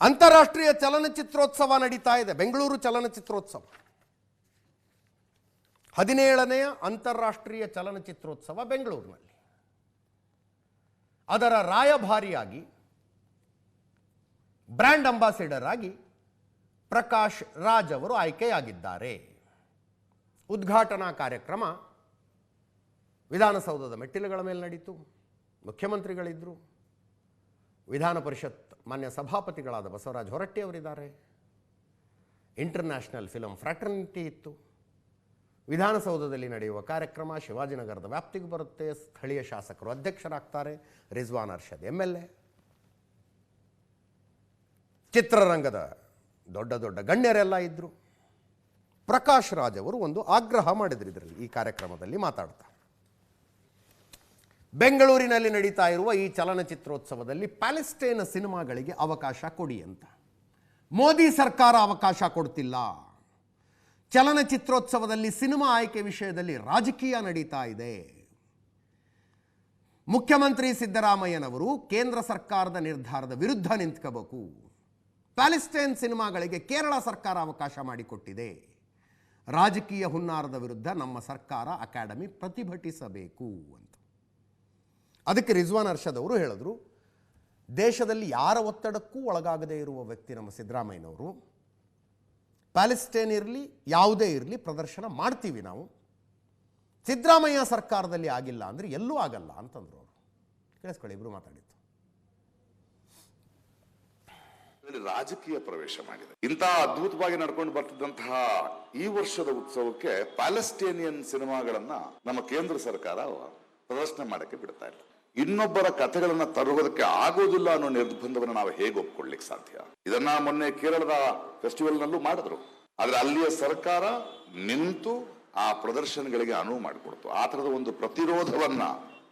ಅಂತಾರಾಷ್ಟ್ರೀಯ ಚಲನಚಿತ್ರೋತ್ಸವ ನಡೀತಾ ಇದೆ. ಬೆಂಗಳೂರು ಚಲನಚಿತ್ರೋತ್ಸವ. ಹದಿನೇಳನೆಯ ಅಂತಾರಾಷ್ಟ್ರೀಯ ಚಲನಚಿತ್ರೋತ್ಸವ ಬೆಂಗಳೂರಿನಲ್ಲಿ. ಅದರ ರಾಯಭಾರಿಯಾಗಿ ಬ್ರ್ಯಾಂಡ್ ಅಂಬಾಸಿಡರ್ ಆಗಿ ಪ್ರಕಾಶ್ ರಾಜ್ ಅವರು ಆಯ್ಕೆಯಾಗಿದ್ದಾರೆ. ಉದ್ಘಾಟನಾ ಕಾರ್ಯಕ್ರಮ ವಿಧಾನಸೌಧದ ಮೆಟ್ಟಿಲುಗಳ ಮೇಲೆ ನಡೀತು. ಮುಖ್ಯಮಂತ್ರಿಗಳಿದ್ದರು ವಿಧಾನ ಪರಿಷತ್ ಮಾನ್ಯ ಸಭಾಪತಿಗಳಾದ ಬಸವರಾಜ ಹೊರಟ್ಟಿಯವರಿದ್ದಾರೆ ಇಂಟರ್ನ್ಯಾಷನಲ್ ಫಿಲಂ ಫ್ರಾಟರ್ನಿಟಿ ಇತ್ತು. ವಿಧಾನಸೌಧದಲ್ಲಿ ನಡೆಯುವ ಕಾರ್ಯಕ್ರಮ ಶಿವಾಜಿನಗರದ ವ್ಯಾಪ್ತಿಗೆ ಬರುತ್ತೆ. ಸ್ಥಳೀಯ ಶಾಸಕರು ಅಧ್ಯಕ್ಷರಾಗ್ತಾರೆ. Rizwan Arshad M L A ಚಿತ್ರರಂಗದ ದೊಡ್ಡ ದೊಡ್ಡ ಗಣ್ಯರೆಲ್ಲ ಇದ್ದರು ಪ್ರಕಾಶ್ ರಾಜ್ ಅವರು ಒಂದು ಆಗ್ರಹ ಮಾಡಿದ್ರು ಇದರಲ್ಲಿ ಈ ಕಾರ್ಯಕ್ರಮದಲ್ಲಿ ಮಾತಾಡ್ತಾ. ಬೆಂಗಳೂರಿನಲ್ಲಿ ನಡೀತಾ ಇರುವ ಈ ಚಲನಚಿತ್ರೋತ್ಸವದಲ್ಲಿ ಪ್ಯಾಲೆಸ್ಟೈನ್ ಸಿನಿಮಾಗಳಿಗೆ ಅವಕಾಶ ಕೊಡಿ ಅಂತ. ಮೋದಿ ಸರ್ಕಾರ ಅವಕಾಶ ಕೊಡ್ತಿಲ್ಲ. ಚಲನಚಿತ್ರೋತ್ಸವದಲ್ಲಿ ಸಿನಿಮಾ ಆಯ್ಕೆ ವಿಷಯದಲ್ಲಿ ರಾಜಕೀಯ ನಡೀತಾ ಇದೆ. ಮುಖ್ಯಮಂತ್ರಿ ಸಿದ್ದರಾಮಯ್ಯನವರು ಕೇಂದ್ರ ಸರ್ಕಾರದ ನಿರ್ಧಾರದ ವಿರುದ್ಧ ನಿಂತ್ಕೋಬೇಕು. ಪ್ಯಾಲೆಸ್ಟೈನ್ ಸಿನಿಮಾಗಳಿಗೆ ಕೇರಳ ಸರ್ಕಾರ ಅವಕಾಶ ಮಾಡಿಕೊಟ್ಟಿದೆ. ರಾಜಕೀಯ ಹುನ್ನಾರದ ವಿರುದ್ಧ ನಮ್ಮ ಸರ್ಕಾರ ಅಕಾಡೆಮಿ ಪ್ರತಿಭಟಿಸಬೇಕು ಅಂತ. ಅದಕ್ಕೆ ರಿಜ್ವಾನ್ ಅರ್ಷದ್ ಅವರು ಹೇಳಿದ್ರು, ದೇಶದಲ್ಲಿ ಯಾರ ಒತ್ತಡಕ್ಕೂ ಒಳಗಾಗದೇ ಇರುವ ವ್ಯಕ್ತಿ ನಮ್ಮ ಸಿದ್ದರಾಮಯ್ಯನವರು. ಪ್ಯಾಲೆಸ್ಟೈನ್ ಇರಲಿ, ಯಾವುದೇ ಇರಲಿ ಪ್ರದರ್ಶನ ಮಾಡ್ತೀವಿ ನಾವು. ಸಿದ್ದರಾಮಯ್ಯ ಸರ್ಕಾರದಲ್ಲಿ ಆಗಿಲ್ಲ ಅಂದರೆ ಎಲ್ಲೂ ಆಗಲ್ಲ ಅಂತಂದ್ರು ಅವರು. ಕೇಳಿಸ್ಕೊಳ್ಳಿ, ಇಬ್ರು ಮಾತಾಡಿದ್ದು. ರಾಜಕೀಯ ಪ್ರವೇಶ ಮಾಡಿದೆ ಇಂತಹ ಅದ್ಭುತವಾಗಿ ನಡ್ಕೊಂಡು ಬರ್ತಿದ್ದಂತಹ ಈ ವರ್ಷದ ಉತ್ಸವಕ್ಕೆ ಪ್ಯಾಲೆಸ್ಟೇನಿಯನ್ ಸಿನಿಮಾಗಳನ್ನ ನಮ್ಮ ಕೇಂದ್ರ ಸರ್ಕಾರ ಪ್ರದರ್ಶನ ಮಾಡಕ್ಕೆ ಬಿಡ್ತಾ ಇಲ್ಲ. ಇನ್ನೊಬ್ಬರ ಕಥೆಗಳನ್ನ ತರುವುದಕ್ಕೆ ಆಗೋದಿಲ್ಲ ಅನ್ನೋ ನಿರ್ಬಂಧವನ್ನು ನಾವು ಹೇಗೆ ಒಪ್ಕೊಳ್ಳಿಕ್ಕೆ ಸಾಧ್ಯ? ಇದನ್ನ ಮೊನ್ನೆ ಕೇರಳದ ಫೆಸ್ಟಿವಲ್ ನಲ್ಲೂ ಮಾಡಿದ್ರು. ಆದ್ರೆ ಅಲ್ಲಿಯ ಸರ್ಕಾರ ನಿಂತು ಆ ಪ್ರದರ್ಶನಗಳಿಗೆ ಅನುವು ಮಾಡಿಕೊಡ್ತು. ಆ ತರದ ಒಂದು ಪ್ರತಿರೋಧವನ್ನ,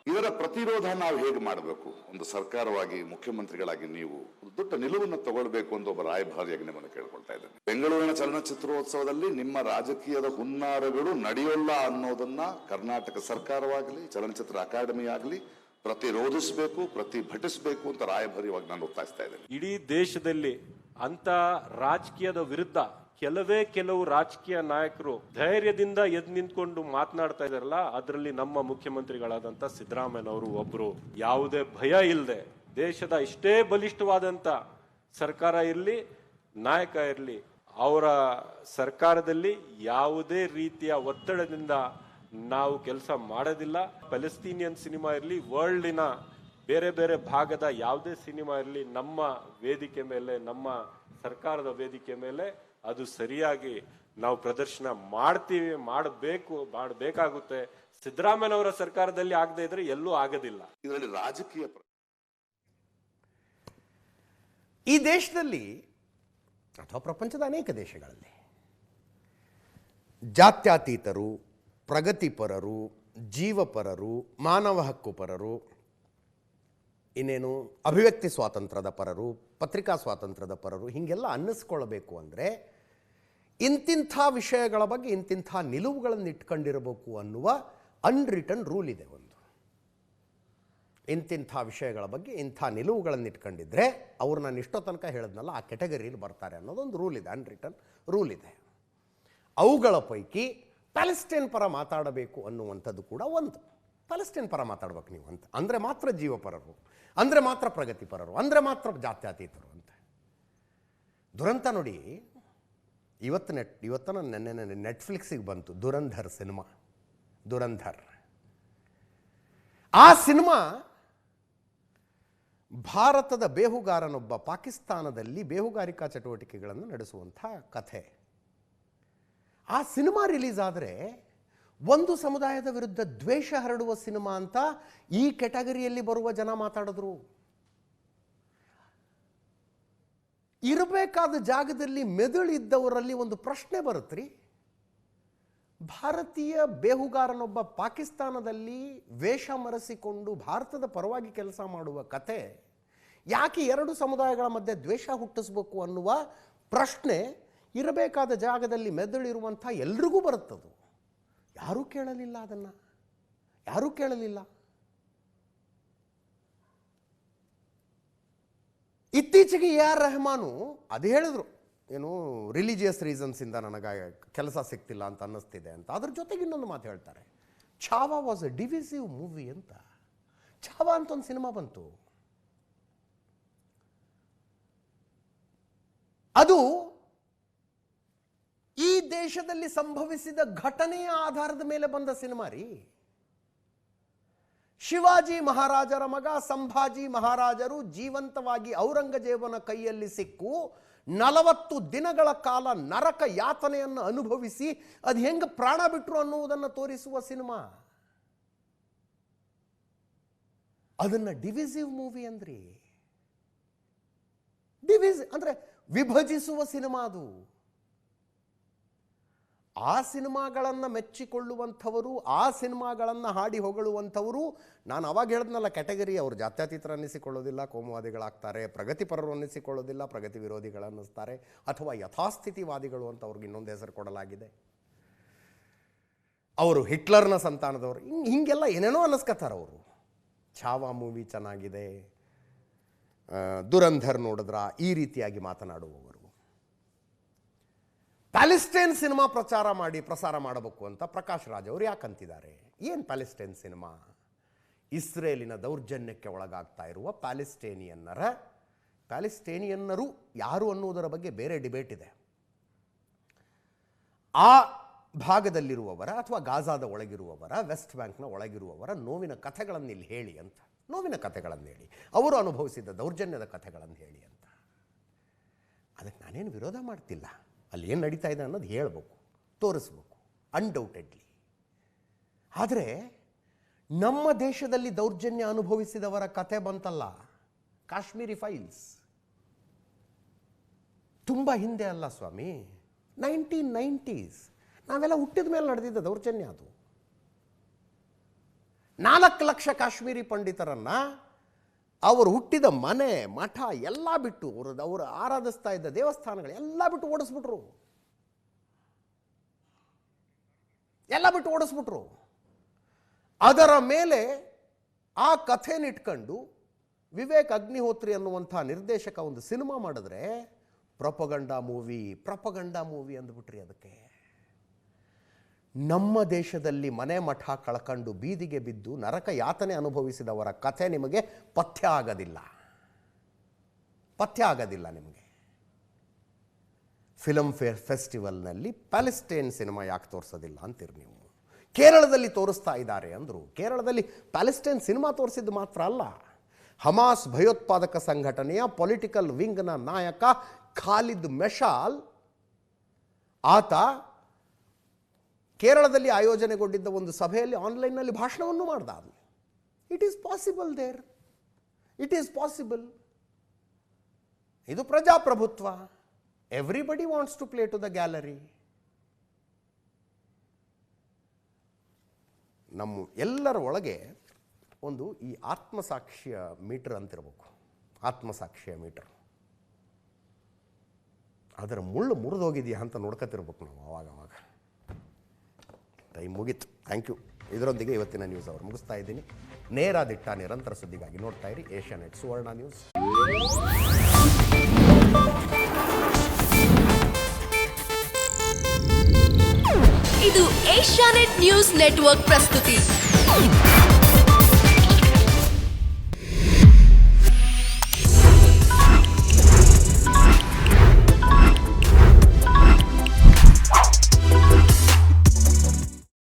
ಇದರ ಪ್ರತಿರೋಧ ನಾವು ಹೇಗೆ ಮಾಡಬೇಕು? ಒಂದು ಸರ್ಕಾರವಾಗಿ, ಮುಖ್ಯಮಂತ್ರಿಗಳಾಗಿ ನೀವು ದೊಡ್ಡ ನಿಲುವನ್ನು ತಗೊಳ್ಬೇಕು ಅಂತ ಒಬ್ಬ ರಾಯಭಾರಿಯಾಗಿ ನಿಮ್ಮನ್ನು ಕೇಳ್ಕೊಳ್ತಾ ಇದ್ದೇನೆ. ಬೆಂಗಳೂರಿನ ಚಲನಚಿತ್ರೋತ್ಸವದಲ್ಲಿ ನಿಮ್ಮ ರಾಜಕೀಯದ ಹುನ್ನಾರಗಳು ನಡೆಯೋಲ್ಲ ಅನ್ನೋದನ್ನ ಕರ್ನಾಟಕ ಸರ್ಕಾರವಾಗಲಿ, ಚಲನಚಿತ್ರ ಅಕಾಡೆಮಿ ಆಗಲಿ ಪ್ರತಿರೋಧಿಸಬೇಕು, ಪ್ರತಿಭಟಿಸಬೇಕು ಅಂತ ರಾಯಭಾರಿಯಾಗಿ ನಾನು ಒತ್ತಾಯಿಸ್ತಾ ಇದ್ದೇನೆ. ಇಡೀ ದೇಶದಲ್ಲಿ ಅಂತ ರಾಜಕೀಯದ ವಿರುದ್ಧ ಕೆಲವೇ ಕೆಲವು ರಾಜಕೀಯ ನಾಯಕರು ಧೈರ್ಯದಿಂದ ಎದ್ ನಿಂತ್ಕೊಂಡು ಮಾತನಾಡ್ತಾ ಇದಾರಲ್ಲ ಅದರಲ್ಲಿ ನಮ್ಮ ಮುಖ್ಯಮಂತ್ರಿಗಳಾದಂತ ಸಿದ್ದರಾಮಯ್ಯನವರು ಒಬ್ರು. ಯಾವುದೇ ಭಯ ಇಲ್ಲದೆ ದೇಶದ ಇಷ್ಟೇ ಬಲಿಷ್ಠವಾದಂತ ಸರ್ಕಾರ ಇರಲಿ, ನಾಯಕ ಇರಲಿ, ಅವರ ಸರ್ಕಾರದಲ್ಲಿ ಯಾವುದೇ ರೀತಿಯ ಒತ್ತಡದಿಂದ ನಾವು ಕೆಲಸ ಮಾಡೋದಿಲ್ಲ. ಪ್ಯಾಲೆಸ್ತೀನಿಯನ್ ಸಿನಿಮಾ ಇರಲಿ ವರ್ಲ್ಡಿನ ಬೇರೆ ಬೇರೆ ಭಾಗದ ಯಾವುದೇ ಸಿನಿಮಾ ಇರಲಿ ನಮ್ಮ ವೇದಿಕೆ ಮೇಲೆ ನಮ್ಮ ಸರ್ಕಾರದ ವೇದಿಕೆ ಮೇಲೆ ಅದು ಸರಿಯಾಗಿ ನಾವು ಪ್ರದರ್ಶನ ಮಾಡ್ತೀವಿ ಮಾಡಬೇಕು ಮಾಡಬೇಕಾಗುತ್ತೆ. ಸಿದ್ದರಾಮಯ್ಯನವರ ಸರ್ಕಾರದಲ್ಲಿ ಆಗದೆ ಇದ್ರೆ ಎಲ್ಲೂ ಆಗೋದಿಲ್ಲ. ಇದರಲ್ಲಿ ರಾಜಕೀಯ ಈ ದೇಶದಲ್ಲಿ ಅಥವಾ ಪ್ರಪಂಚದ ಅನೇಕ ದೇಶಗಳಲ್ಲಿ ಜಾತ್ಯತೀತರು ಪ್ರಗತಿಪರರು, ಜೀವಪರರು, ಮಾನವ ಹಕ್ಕುಪರರು ಇನ್ನೇನು ಅಭಿವ್ಯಕ್ತಿ ಸ್ವಾತಂತ್ರ್ಯದ ಪರರು, ಪತ್ರಿಕಾ ಸ್ವಾತಂತ್ರ್ಯದ ಪರರು, ಹೀಗೆಲ್ಲ ಅನ್ನಿಸ್ಕೊಳ್ಬೇಕು ಅಂದರೆ ಇಂತಿಂಥ ವಿಷಯಗಳ ಬಗ್ಗೆ, ಇಂತಿಂಥ ನಿಲುವುಗಳನ್ನು ಇಟ್ಕೊಂಡಿರಬೇಕು ಅನ್ನುವ ಅನ್ರಿಟನ್ ರೂಲ್ ಇದೆ ಒಂದು. ಇಂತಿಂಥ ವಿಷಯಗಳ ಬಗ್ಗೆ, ಇಂಥ ನಿಲುವುಗಳನ್ನು ಇಟ್ಕೊಂಡಿದ್ರೆ ಅವ್ರು ನಾನು ಇಷ್ಟೋ ತನಕ ಹೇಳಿದ್ನಲ್ಲ, ಆ ಕೆಟಗರಿಯಲ್ಲಿ ಬರ್ತಾರೆ ಅನ್ನೋದೊಂದು ರೂಲ್ ಇದೆ ಅನ್ರಿಟನ್ ರೂಲ್ ಇದೆ. ಅವುಗಳ ಪೈಕಿ ಪ್ಯಾಲೆಸ್ಟೈನ್ ಪರ ಮಾತಾಡಬೇಕು ಅನ್ನುವಂಥದ್ದು ಕೂಡ ಒಂದು. ಪ್ಯಾಲೆಸ್ಟೈನ್ ಪರ ಮಾತಾಡ್ಬೇಕು ನೀವು ಅಂತ. ಅಂದರೆ ಮಾತ್ರ ಜೀವಪರರು, ಅಂದರೆ ಮಾತ್ರ ಪ್ರಗತಿಪರರು, ಅಂದರೆ ಮಾತ್ರ ಜಾತ್ಯತೀತರು ಅಂತ. ದುರಂತ ನೋಡಿ, ಇವತ್ತು ನೆಟ್ ಇವತ್ತನ ನೆನ್ನೆ ನೆಟ್ಫ್ಲಿಕ್ಸಿಗೆ ಬಂತು ದುರಂಧರ್ ಸಿನಿಮಾ. ದುರಂಧರ್. ಆ ಸಿನಿಮಾ ಭಾರತದ ಬೇಹುಗಾರನೊಬ್ಬ ಪಾಕಿಸ್ತಾನದಲ್ಲಿ ಬೇಹುಗಾರಿಕಾ ಚಟುವಟಿಕೆಗಳನ್ನು ನಡೆಸುವಂಥ ಕಥೆ. ಆ ಸಿನಿಮಾ ರಿಲೀಸ್ ಆದರೆ ಒಂದು ಸಮುದಾಯದ ವಿರುದ್ಧ ದ್ವೇಷ ಹರಡುವ ಸಿನಿಮಾ ಅಂತ ಈ ಕೆಟಗರಿಯಲ್ಲಿ ಬರುವ ಜನ ಮಾತಾಡಿದ್ರು. ಇರಬೇಕಾದ ಜಾಗದಲ್ಲಿ ಮೆದುಳಿದ್ದವರಲ್ಲಿ ಒಂದು ಪ್ರಶ್ನೆ ಬರುತ್ತ್ರಿ ಭಾರತೀಯ ಬೇಹುಗಾರನೊಬ್ಬ ಪಾಕಿಸ್ತಾನದಲ್ಲಿ ವೇಷ ಮರೆಸಿಕೊಂಡು ಭಾರತದ ಪರವಾಗಿ ಕೆಲಸ ಮಾಡುವ ಕತೆ ಯಾಕೆ ಎರಡು ಸಮುದಾಯಗಳ ಮಧ್ಯೆ ದ್ವೇಷ ಹುಟ್ಟಿಸ್ಬೇಕು ಅನ್ನುವ ಪ್ರಶ್ನೆ ಇರಬೇಕಾದ ಜಾಗದಲ್ಲಿ ಮೆದುಳಿರುವಂಥ ಎಲ್ರಿಗೂ ಬರುತ್ತದು. ಯಾರೂ ಕೇಳಲಿಲ್ಲ ಅದನ್ನು. ಯಾರೂ ಕೇಳಲಿಲ್ಲ. ಇತ್ತೀಚೆಗೆ ಎ ಆರ್ ರೆಹಮಾನು ಅದು ಹೇಳಿದ್ರು, ಏನು ರಿಲಿಜಿಯಸ್ ರೀಸನ್ಸಿಂದ ನನಗೆ ಕೆಲಸ ಸಿಗ್ತಿಲ್ಲ ಅಂತ ಅನ್ನಿಸ್ತಿದೆ ಅಂತ. ಅದ್ರ ಜೊತೆಗೆ ಇನ್ನೊಂದು ಮಾತು ಹೇಳ್ತಾರೆ Chhava was a divisive movie ಅಂತ. ಛಾವಾ ಅಂತ ಒಂದು ಸಿನಿಮಾ ಬಂತು. ಅದು ಈ ದೇಶದಲ್ಲಿ ಸಂಭವಿಸಿದ ಘಟನೆಯ ಆಧಾರದ ಮೇಲೆ ಬಂದ ಸಿನಿಮಾ ರೀ. ಶಿವಾಜಿ ಮಹಾರಾಜರ ಮಗ, ಸಂಭಾಜಿ ಮಹಾರಾಜರು ಜೀವಂತವಾಗಿ ಔರಂಗಜೇಬನ ಕೈಯಲ್ಲಿ ಸಿಕ್ಕು, ನಲವತ್ತು ದಿನಗಳ ಕಾಲ ನರಕ ಯಾತನೆಯನ್ನು ಅನುಭವಿಸಿ ಅದು ಹೆಂಗೆ ಪ್ರಾಣ ಬಿಟ್ಟರು ಅನ್ನುವುದನ್ನು ತೋರಿಸುವ ಸಿನಿಮಾ. ಅದನ್ನ ಡಿವಿಸಿವ್ ಮೂವಿ ಅಂದ್ರಿ. ಡಿವಿಸ್ ಅಂದ್ರೆ ವಿಭಜಿಸುವ ಸಿನಿಮಾ ಅದು. ಆ ಸಿನಿಮಾಗಳನ್ನು ಮೆಚ್ಚಿಕೊಳ್ಳುವಂಥವರು, ಆ ಸಿನಿಮಾಗಳನ್ನು ಹಾಡಿ ಹೊಗಳುವಂಥವರು, ನಾನು ಅವಾಗ ಹೇಳಿದ್ನಲ್ಲ ಕ್ಯಾಟಗರಿ ಅವರು ಜಾತ್ಯತೀತರ ಅನ್ನಿಸಿಕೊಳ್ಳೋದಿಲ್ಲ, ಕೋಮುವಾದಿಗಳಾಗ್ತಾರೆ, ಪ್ರಗತಿಪರರು ಅನ್ನಿಸಿಕೊಳ್ಳೋದಿಲ್ಲ, ಪ್ರಗತಿ ವಿರೋಧಿಗಳನ್ನಿಸ್ತಾರೆ ಅಥವಾ ಯಥಾಸ್ಥಿತಿವಾದಿಗಳು ಅಂತ ಅವ್ರಿಗೆ ಇನ್ನೊಂದು ಹೆಸರು ಕೊಡಲಾಗಿದೆ. ಅವರು ಹಿಟ್ಲರ್ನ ಸಂತಾನದವರು, ಹಿಂಗೆ, ಹಿಂಗೆಲ್ಲ ಏನೇನೋ ಅನ್ನಿಸ್ಕತ್ತಾರೆ ಅವರು. ಛಾವಾ ಮೂವಿ ಚೆನ್ನಾಗಿದೆ ದುರಂಧರ್ ನೋಡಿದ್ರ, ಈ ರೀತಿಯಾಗಿ ಮಾತನಾಡುವವರು. ಪ್ಯಾಲೆಸ್ಟೈನ್ ಸಿನಿಮಾ ಪ್ರಚಾರ ಮಾಡಿ ಪ್ರಸಾರ ಮಾಡಬೇಕು ಅಂತ ಪ್ರಕಾಶ್ ರಾಜ್ ಅವರು ಯಾಕಂತಿದ್ದಾರೆ ಏನು ಪ್ಯಾಲೆಸ್ಟೈನ್ ಸಿನಿಮಾ? ಇಸ್ರೇಲಿನ ದೌರ್ಜನ್ಯಕ್ಕೆ ಒಳಗಾಗ್ತಾ ಇರುವ ಪ್ಯಾಲೆಸ್ಟೇನಿಯನ್ನರ, ಪ್ಯಾಲೆಸ್ಟೇನಿಯನ್ನರು ಯಾರು ಅನ್ನುವುದರ ಬಗ್ಗೆ ಬೇರೆ ಡಿಬೇಟ್ ಇದೆ. ಆ ಭಾಗದಲ್ಲಿರುವವರ ಅಥವಾ ಗಾಜಾದ ಒಳಗಿರುವವರ, ವೆಸ್ಟ್ ಬ್ಯಾಂಕ್ನ ಒಳಗಿರುವವರ ನೋವಿನ ಕಥೆಗಳನ್ನು ಇಲ್ಲಿ ಹೇಳಿ ಅಂತ. ನೋವಿನ ಕಥೆಗಳನ್ನು ಹೇಳಿ. ಅವರು ಅನುಭವಿಸಿದ ದೌರ್ಜನ್ಯದ ಕಥೆಗಳನ್ನು ಹೇಳಿ ಅಂತ. ಅದಕ್ಕೆ ನಾನೇನು ವಿರೋಧ ಮಾಡ್ತಿಲ್ಲ. ಅಲ್ಲಿ ಏನು ನಡೀತಾ ಇದೆ ಅನ್ನೋದು ಹೇಳಬೇಕು, ತೋರಿಸ್ಬೇಕು ಅನ್ಡೌಟೆಡ್ಲಿ ಆದರೆ ನಮ್ಮ ದೇಶದಲ್ಲಿ ದೌರ್ಜನ್ಯ ಅನುಭವಿಸಿದವರ ಕಥೆ ಬಂತಲ್ಲ, ಕಾಶ್ಮೀರಿ ಫೈಲ್ಸ್ ತುಂಬ ಹಿಂದೆ ಅಲ್ಲ ಸ್ವಾಮಿ ನೈನ್ಟೀನ್ ನೈಂಟೀಸ್ ನಾವೆಲ್ಲ ಹುಟ್ಟಿದ ಮೇಲೆ ನಡೆದಿದ್ದ ದೌರ್ಜನ್ಯ ಅದು. ನಾಲ್ಕು ಲಕ್ಷ ಕಾಶ್ಮೀರಿ ಪಂಡಿತರನ್ನ ಅವರು ಹುಟ್ಟಿದ ಮನೆ, ಮಠ ಎಲ್ಲ ಬಿಟ್ಟು ಅವರು ಅವರು ಆರಾಧಿಸ್ತಾ ಇದ್ದ ದೇವಸ್ಥಾನಗಳು ಎಲ್ಲ ಬಿಟ್ಟು ಓಡಿಸ್ಬಿಟ್ರು. ಎಲ್ಲ ಬಿಟ್ಟು ಓಡಿಸ್ಬಿಟ್ರು. ಅದರ ಮೇಲೆ ಆ ಕಥೆನಿಟ್ಕೊಂಡು ವಿವೇಕ್ ಅಗ್ನಿಹೋತ್ರಿ ಅನ್ನುವಂಥ ನಿರ್ದೇಶಕ ಒಂದು ಸಿನಿಮಾ ಮಾಡಿದ್ರೆ, ಪ್ರಪಗಂಡ ಮೂವಿ ಪ್ರಪಗಂಡ ಮೂವಿ ಅಂದ್ಬಿಟ್ರಿ ಅದಕ್ಕೆ. ನಮ್ಮ ದೇಶದಲ್ಲಿ ಮನೆ ಮಠ ಕಳ್ಕೊಂಡು ಬೀದಿಗೆ ಬಿದ್ದು ನರಕ ಯಾತನೆ ಅನುಭವಿಸಿದವರ ಕಥೆ ನಿಮಗೆ ಪಥ್ಯ ಆಗೋದಿಲ್ಲ. ಪಥ್ಯ ಆಗೋದಿಲ್ಲ ನಿಮಗೆ. ಫಿಲಮ್ ಫೇರ್ ಫೆಸ್ಟಿವಲ್ನಲ್ಲಿ ಪ್ಯಾಲೆಸ್ಟೈನ್ ಸಿನಿಮಾ ಯಾಕೆ ತೋರಿಸೋದಿಲ್ಲ ಅಂತೀರಿ ನೀವು? ಕೇರಳದಲ್ಲಿ ತೋರಿಸ್ತಾ ಇದ್ದಾರೆ ಅಂದರು. ಕೇರಳದಲ್ಲಿ ಪ್ಯಾಲೆಸ್ಟೈನ್ ಸಿನಿಮಾ ತೋರಿಸಿದ್ದು ಮಾತ್ರ ಅಲ್ಲ. ಹಮಾಸ್ ಭಯೋತ್ಪಾದಕ ಸಂಘಟನೆಯ ಪೊಲಿಟಿಕಲ್ ವಿಂಗ್ನ ನಾಯಕ ಖಾಲಿದ್ ಮೆಶಾಲ್ ಆತ ಕೇರಳದಲ್ಲಿ ಆಯೋಜನೆಗೊಂಡಿದ್ದ ಒಂದು ಸಭೆಯಲ್ಲಿ ಆನ್ಲೈನ್ನಲ್ಲಿ ಭಾಷಣವನ್ನು ಮಾಡ್ದ it is possible there it is possible ಇದು ಪ್ರಜಾಪ್ರಭುತ್ವ. Everybody wants to play to the gallery ನಮ್ಮ ಎಲ್ಲರ ಒಳಗೆ ಒಂದು ಈ ಆತ್ಮಸಾಕ್ಷಿಯ ಮೀಟರ್ ಅಂತಿರಬೇಕು. ಆತ್ಮಸಾಕ್ಷಿಯ ಮೀಟರ್. ಅದರ ಮುಳ್ಳು ಮುರಿದೋಗಿದೆಯಾ ಅಂತ ನೋಡ್ಕೊತಿರ್ಬೇಕು ನಾವು ಅವಾಗ ಟೈಮ್ ಮುಗೀತು. ಥ್ಯಾಂಕ್ ಯು ಇದರೊಂದಿಗೆ ಇವತ್ತಿನ ನ್ಯೂಸ್ ಅವರು ಮುಗಿಸ್ತಾ ಇದ್ದೀನಿ. ನೇರ ದಿಟ್ಟ ನಿರಂತರ ಸುದ್ದಿಗಾಗಿ ನೋಡ್ತಾ ಇರಿ ಏಷ್ಯಾ ನೆಟ್ ಸುವರ್ಣ ನ್ಯೂಸ್ ಇದು ಏಷ್ಯಾನೆಟ್ ನ್ಯೂಸ್ ನೆಟ್ವರ್ಕ್ ಪ್ರಸ್ತುತಿ.